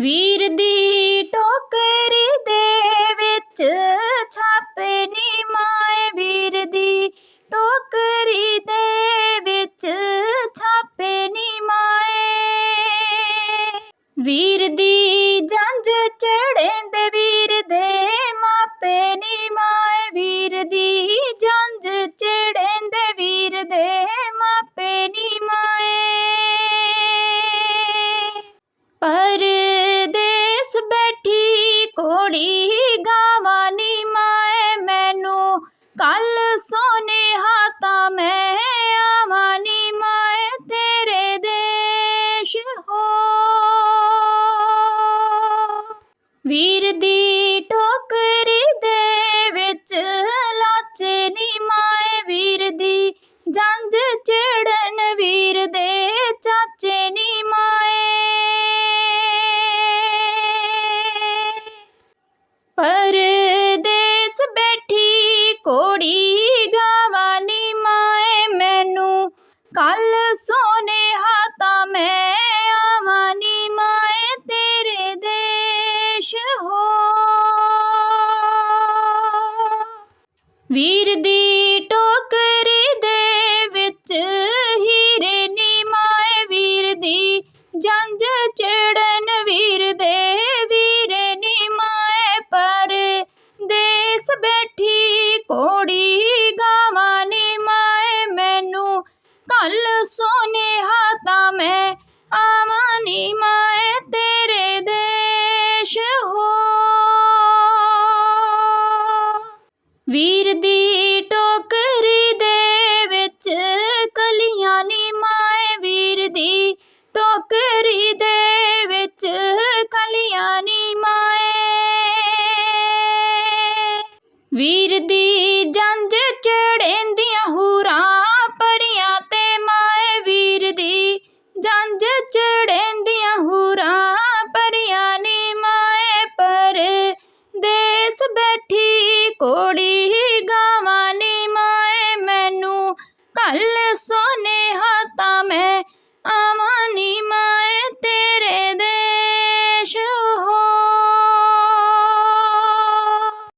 ਵੀਰ ਦੀ ਟੋਕਰੀ ਦੇ ਵਿੱਚ ਛਾਪੇ ਨੀ ਮਾਏ ਵੀਰ ਦੀ ਟੋਕਰੀ ਦੇ ਵਿੱਚ ਛਾਪੇ ਨੀ ਮਾਏ। ਵੀਰ ਦੀ ਜੰਜ ਚੜੇਂਦੇ ਵੀਰ ਦੇ ਮਾਪੇ ਨੀ ਬੈਠੀ ਕੋੜੀ ਗਾਵਾਂ ਨੀ ਮਾਏ ਮੈਨੂੰ। ਕੱਲ ਸੋਨੇਹਾ ਤਾਂ ਮੈਂ ਆਵਾਂ ਮਾਏ ਤੇਰੇ ਦੇਸ਼ ਹੋ। ਵੀਰ ਦੀ ਟੋਕਰੀ ਦੇ ਵਿੱਚ ਲਾਚੇ ਨੀ ਮਾਏ ਵੀਰ ਦੀ। ਜੰਜ ਚੜਨ ਵੀਰ ਦੇ ਚਾਚੇ ਨੀ ਕੋੜੀ ਗਾਵਾਂ ਮਾਏ ਮੈਨੂੰ। ਕੱਲ ਸੋਨੇਹਾ ਤਾਂ ਮੈਂ ਆਵਾਨੀ ਮਾਏ ਤੇਰੇ ਦੇਸ਼ ਹੋ। ਵੀਰ ਦੀ ਬੈਠੀ ਗਾਵਾਂ ਨੀ ਮਾਏ ਮੈਨੂੰ। ਕੱਲ ਸੋਨੇਹਾ ਤਾਂ ਮੈਂ ਆਵਾਂ ਨੀ ਮਾਏ ਤੇਰੇ ਦੇਸ਼ ਹੋ। ਵੀਰ ਦੀ ਟੋਕਰੀ ਦੇ ਵਿੱਚ ਕਲੀਆਂ ਨੀ ਮਾਏ ਵੀਰ ਦੀ ਵੀਰ ਦੀ ਜੰਜ ਚੜੇਂਦੀਆਂ ਹੂਰਾਂ, ਪਰੀਆਂ ਤੇ ਮਾਏ ਵੀਰ ਦੀ ਜੰਜ ਚੜੇਂਦੀਆਂ ਹੂਰਾਂ, ਪਰੀਆਂ ਨੀ ਮਾਏ ਪਰ ਦੇਸ ਬੈਠੀ, ਕੋੜੀ ਗਾਵਾਂ ਨੀ ਮਾਏ ਮੈਨੂੰ ਕੱਲ ਸੋਨੇ ਹਤਾ ਮੈਂ